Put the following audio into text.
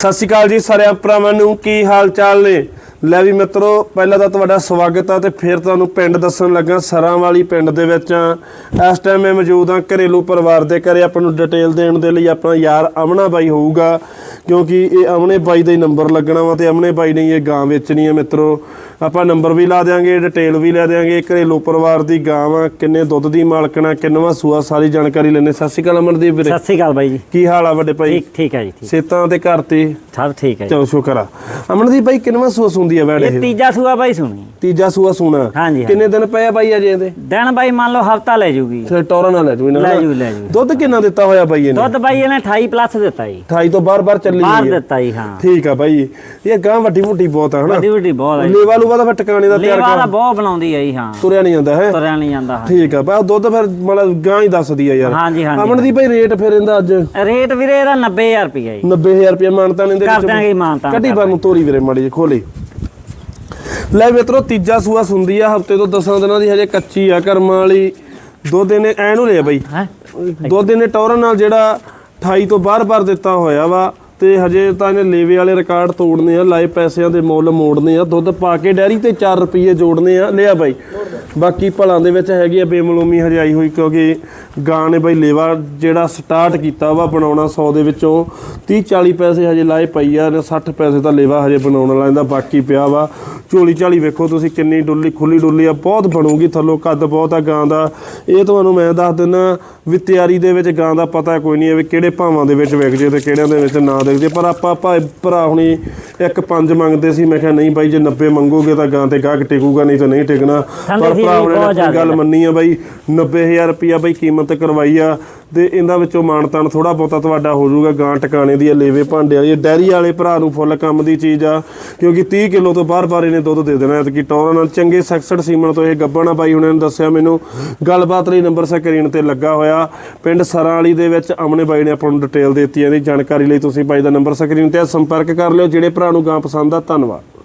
ਸਤਿ ਸ਼੍ਰੀ ਅਕਾਲ ਜੀ ਸਾਰਿਆਂ ਭਰਾਵਾਂ ਨੂੰ ਕੀ ਹਾਲ ਚਾਲ ਨੇ? ਲੈ ਵੀ ਮਿੱਤਰੋ ਪਹਿਲਾਂ ਤਾਂ ਤੁਹਾਡਾ ਸਵਾਗਤ ਆ ਤੇ ਫਿਰ ਤੁਹਾਨੂੰ ਪਿੰਡ ਦੱਸਣ ਲੱਗਾ ਸਰਾਂ ਵਾਲੀ ਪਿੰਡ ਦੇ ਵਿੱਚ ਆ। ਇਸ ਟਾਈਮ ਮੈਂ ਮੌਜੂਦ ਆ ਘਰੇਲੂ ਪਰਿਵਾਰ ਦੇ ਘਰੇ ਆਪਾਂ ਨੂੰ ਡਿਟੇਲ ਦੇਣ ਦੇ ਲਈ ਆਪਣਾ ਯਾਰ ਅਮਨਾ ਬਾਈ ਹੋਊਗਾ ਕਿਉਂਕਿ ਇਹ ਅਮਨੇ ਬਾਈ ਦਾ ਹੀ ਨੰਬਰ ਲੱਗਣਾ ਵਾ ਤੇ ਅਮਨੇ ਬਾਈ ਨੇ ਇਹ ਗਾਂ ਵੇਚਣੀ ਹੈ ਮਿੱਤਰੋ। ਆਪਾਂ ਨੰਬਰ ਵੀ ਲਾ ਦੇਾਂਗੇ ਡਿਟੇਲ ਵੀ ਲੈ ਦੇਾਂਗੇ ਘਰੇਲੂ ਪਰਿਵਾਰ ਦੀ ਗਾਂ ਵਾ ਕਿੰਨੇ ਦੁੱਧ ਦੀ ਮਾਲਕਣਾ ਕਿੰਨਵਾ ਸੂਆ ਸਾਰੀ ਜਾਣਕਾਰੀ ਲੈਣੇ ਸਤਿ ਸ਼੍ਰੀ ਅਕਾਲ ਅਮਨਦੀਪ ਵੀਰੇ। ਸਤਿ ਸ੍ਰੀ ਅਕਾਲ ਬਾਈ ਜੀ। ਕੀ ਹਾਲ ਆ ਵੱਡੇ ਭਾਈ? ਠੀਕ ਠੀਕ ਹੈ ਜੀ ਠੀਕ। ਸੇਤਾਂ ਤੇ ਘਰ ਤੇ? ਸਭ ਠੀਕ ਹੈ ਚਲੋ ਸ਼ੁਕਰ ਆ। ਅਮਨਦੀਪ ਭਾਈ ਕਿੰਨਵਾਂ ਸੂਆ ਸੁੰਦੀ ਆ ਵੈੜ ਇਹ ਇਹ। ਤੀਜਾ ਸੂਆ ਬਾਈ ਸੁਣੀ। ਤੀਜਾ ਸੂਆ ਸੁਣਾ। ਹਾਂਜੀ। ਕਿੰਨੇ ਦਿਨ ਪਏ ਆ ਬਾਈ ਅਜੇ ਇਹਦੇ? ਦਿਨ ਬਾਈ ਮੰਨ ਲਓ ਹਫਤਾ ਲੈ ਜੂਗੀ। ਫਿਰ ਟੋਰਾ ਨਾਲ ਲੈ ਜੂ ਇਹਨਾਂ ਲੈ। ਜੂ ਲੈ ਜੂ। ਦੁੱਧ ਕਿੰਨਾ ਦਿੱਤਾ ਹੋਇਆ ਬਾਈ ਇਹਨੇ? ਦੁੱਧ ਬਾਈ ਇਹਨੇ 28 ਪਲੱਸ ਦਿੱਤਾ ਜੀ। 28 ਤੋਂ ਬਾਰ-ਬਾਰ ਚੱਲੀ ਹੋਈ ਹੈ ਦਿੱਤਾ ਜੀ ਹਾਂ। ਠੀਕ ਆ ਬਾਈ। ਇਹ ਗਾਂ ਵੱਡੀ ਵੱਡੀ ਬਹੁਤ ਆ ਹਨਾ? ਵੱਡੀ ਵੱਡੀ ਬਹੁਤ ਹੈ ਜੀ। ਲੇਵਾ ਲੂਵਾ ਦਾ ਫਿਰ ਟਿਕਾਣੇ ਦਾ ਤਿਆਰ ਲੇਵਾ ਦਾ ਕਰ ਬਹੁਤ ਬਣਾਉਂਦੀ ਹੈ ਜੀ ਹਾਂ। ਤੁਰਿਆ ਨਹੀਂ ਜਾਂਦਾ ਹੈ? ਤੁਰਿਆ ਨਹੀਂ ਜਾਂਦਾ ਹਾਂ। ਠੀਕ ਆ ਬਾ ਦੁੱਧ ਫਿਰ ਮਤਲਬ ਗਾਂ ਹੀ ਦੱਸਦੀ ਆ ਯਾਰ। ਹਾਂਜੀ ਹਾਂਜੀ ਅਮਨਦੀਪ ਭਾਈ ਰੇਟ ਫਿਰ ਇਹਦਾ ਅੱਜ? ਰੇਟ ਵੀਰੇ ਇਹਦਾ 90000 ਰੁਪਇਆ ਜੀ। 90000 ਰੁਪਏ ਮਾਨਤਾ ਨੇ ਦੇ ਕਰ ਦਿਆਂਗੇ ਮਾਨਤਾ ਕੱਢੀ ਬਾਰ ਨੂੰ ਤੋਰੀ ਵੀਰੇ ਮਾੜੀ ਜਿਹੀ ਖੋਲੀ। ਲੈ ਮਿੱਤਰੋ ਤੀਜਾ ਸੂਆ ਸੁੰਦੀ ਆ ਹਫ਼ਤੇ ਤੋਂ 10 ਦਿਨਾਂ ਦੀ ਹਜੇ ਕੱਚੀ ਆ ਕਰਮਾਂ ਵਾਲੀ। ਦੋ ਦਿਨ ਐ ਨੂੰ ਲਿਆ ਬਾਈ। ਹੈ? ਦੋ ਦਿਨ ਟੌਰਨ ਨਾਲ ਜਿਹੜਾ 28 ਤੋਂ ਬਾਰ-ਬਾਰ ਦਿੱਤਾ ਹੋਇਆ ਵਾ ਤੇ ਹਜੇ ਤਾਂ ਇਹਨੇ ਲੇਵੇ ਵਾਲੇ ਰਿਕਾਰਡ ਤੋੜਨੇ ਆ ਲਾਏ ਪੈਸਿਆਂ ਦੇ ਮੁੱਲ ਮੋੜਨੇ ਆ। ਦੁੱਧ ਪਾ ਕੇ ਡੈਰੀ ਤੇ 4 ਰੁਪਏ ਜੋੜਨੇ ਆ। ਲਿਆ ਬਾਈ। ਬਾਕੀ ਭਲਾਂ ਦੇ ਵਿੱਚ ਹੈਗੀ ਆ ਬੇਮਲੂਮੀ ਹਜਾਈ ਹੋਈ, ਕਿਉਂਕਿ ਗਾਂ ਨੇ ਬਈ ਲੇਵਾ ਜਿਹੜਾ ਸਟਾਰਟ ਕੀਤਾ ਵਾ ਬਣਾਉਣਾ 100 ਦੇ ਵਿੱਚੋਂ 30 40 ਪੈਸੇ ਹਜੇ ਲਾਏ ਪਈ ਆ ਨੇ 60 ਪੈਸੇ ਤਾਂ ਲੇਵਾ ਹਜੇ ਬਣਾਉਣ ਵਾਲਾ ਇਹਦਾ ਬਾਕੀ ਪਿਆ ਵਾ। ਝੋਲੀ ਝਾਲੀ ਵੇਖੋ ਤੁਸੀਂ ਕਿੰਨੀ ਡੁੱਲੀ, ਖੁੱਲੀ ਡੁੱਲੀ ਆ, ਬਹੁਤ ਬਣੂਗੀ ਥੱਲੋਂ, ਕੱਦ ਬਹੁਤ ਆ ਗਾਂ ਦਾ। ਇਹ ਤੁਹਾਨੂੰ ਮੈਂ ਦੱਸ ਦਿੰਦਾ ਵੀ ਤਿਆਰੀ ਦੇ ਵਿੱਚ ਗਾਂ ਦਾ ਪਤਾ ਕੋਈ ਨਹੀਂ ਹੈ ਵੀ ਕਿਹੜੇ ਭਾਵਾਂ ਦੇ ਵਿੱਚ ਵਿਕ ਜੇ ਤੇ ਕਿਹੜਿਆਂ ਦੇ ਵਿੱਚ ਨਾ ਵਿਕ ਜੇ, ਪਰ ਆਪਾਂ ਭਾਈ ਭਰਾ ਹੁਣੀ ਇੱਕ ਪੰਜ ਮੰਗਦੇ ਸੀ ਮੈਂ ਕਿਹਾ ਨਹੀਂ ਬਾਈ ਜੇ 90 ਮੰਗੋਗੇ ਤਾਂ ਗਾਂ ਤੇ ਗਾਹਕ ਟਿਕੂਗਾ ਨਹੀਂ ਤਾਂ ਨਹੀਂ ਟਿਕਣਾ। ਪਰ ਭਰਾ ਹੁਣੇ ਨੇ ਆਪਣੀ ਗੱਲ। ਮੰਨੀ ਆ ਬਾਈ 90000 ਰੁਪਿਆ ਬਾਈ ਕੀਮਤ ਕਰਵਾਈ ਆ ਤੇ ਇਹਦਾ ਵਿੱਚੋਂ ਮਾਨਤਾਨ ਥੋੜਾ ਬਹੁਤਾ ਤੁਹਾਡਾ ਹੋ ਜਾਊਗਾ ਗਾਂ ਟਿਕਾਣੇ ਦੀ ਲੇਵੇ ਭਾਂਡੇ ਵਾਲੀ ਡੈਰੀ ਵਾਲੇ ਭਰਾ ਨੂੰ ਫੁੱਲ ਕੰਮ ਦੀ ਚੀਜ਼ ਆ ਕਿਉਂਕਿ 30 ਕਿਲੋ ਤੋਂ ਬਾਰ-ਬਾਰ ਇਹਨੇ ਦੁੱਧ ਦੇ ਦੇਣਾ ਐਤਕੀ ਟੌਰਾਂ ਨਾਲ ਚੰਗੇ ਸਖਸੜ ਸੀਮਨ ਤੋਂ ਇਹ ਗੱਬਣਾ ਬਾਈ ਹੁਣਾਂ ਨੇ ਦੱਸਿਆ ਮੈਨੂੰ। ਗੱਲਬਾਤ ਲਈ ਨੰਬਰ ਸਕਰੀਨ ਤੇ ਲੱਗਾ ਹੋਇਆ ਪਿੰਡ ਸਰਾਂ ਵਾਲੀ ਦੇ ਵਿੱਚ ਅਮਨੇ ਬਾਈ ਨੇ ਆਪਾਂ ਨੂੰ ਡਿਟੇਲ ਦਿੱਤੀ ਇਹਦੀ ਜਾਣਕਾਰੀ ਲਈ ਤੁਸੀਂ ਬਾਈ ਦਾ ਨੰਬਰ ਸਕਰੀਨ ਤੇ ਸੰਪਰਕ ਕਰ ਲਿਓ ਜਿਹੜੇ ਭਰਾ ਨੂੰ ਗਾਂ ਪਸੰਦ ਆ ਧੰਨਵਾਦ।